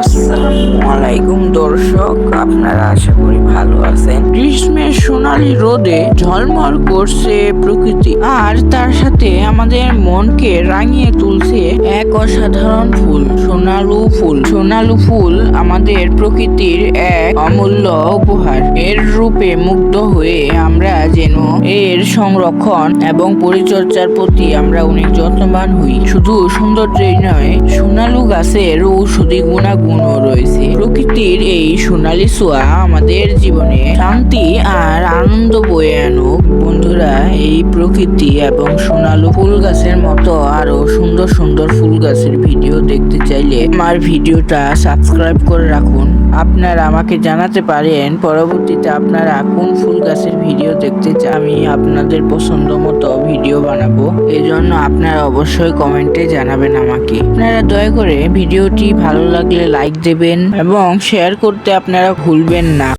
আসসালামু আলাইকুম দর্শক, আপনারা আশা করি ভালো আছেন। গ্রীষ্মের সোনালী রোদে ঝলমল করছে প্রকৃতি, আর তার সাথে আমাদের মনকে রাঙিয়ে তুলছে এক অসাধারণ ফুল, সোনালু ফুল। সোনালু ফুল আমাদের প্রকৃতির এক অমূল্য উপহার। এর রূপে মুগ্ধ হয়ে আমরা যেন এর সংরক্ষণ এবং পরিচর্যার প্রতি আমরা অনেক যত্নবান হই। শুধু সৌন্দর্যই নয়, সোনালু গাছের ঔষধি গুণাগুণও রয়েছে। প্রকৃতির এই সোনালি সোয়া আমাদের জীবনে শান্তি আর আনন্দ বয়ে আনুক। এই প্রকৃতি এবং সোনালু ফুল গাছের মতো আরও সুন্দর সুন্দর ফুল গাছের ভিডিও দেখতে চাইলে আমার ভিডিওটা সাবস্ক্রাইব করে রাখুন। আপনারা আমাকে জানাতে পারেন পরবর্তীতে আপনারা কোন ফুল গাছের ভিডিও দেখতে চান আমি আপনাদের পছন্দ মতো ভিডিও বানাবো। এজন্য আপনারা অবশ্যই কমেন্টে জানাবেন আমাকে। আপনারা দয়া করে ভিডিওটি ভালো লাগলে লাইক দেবেন এবং শেয়ার করতে আপনারা ভুলবেন না।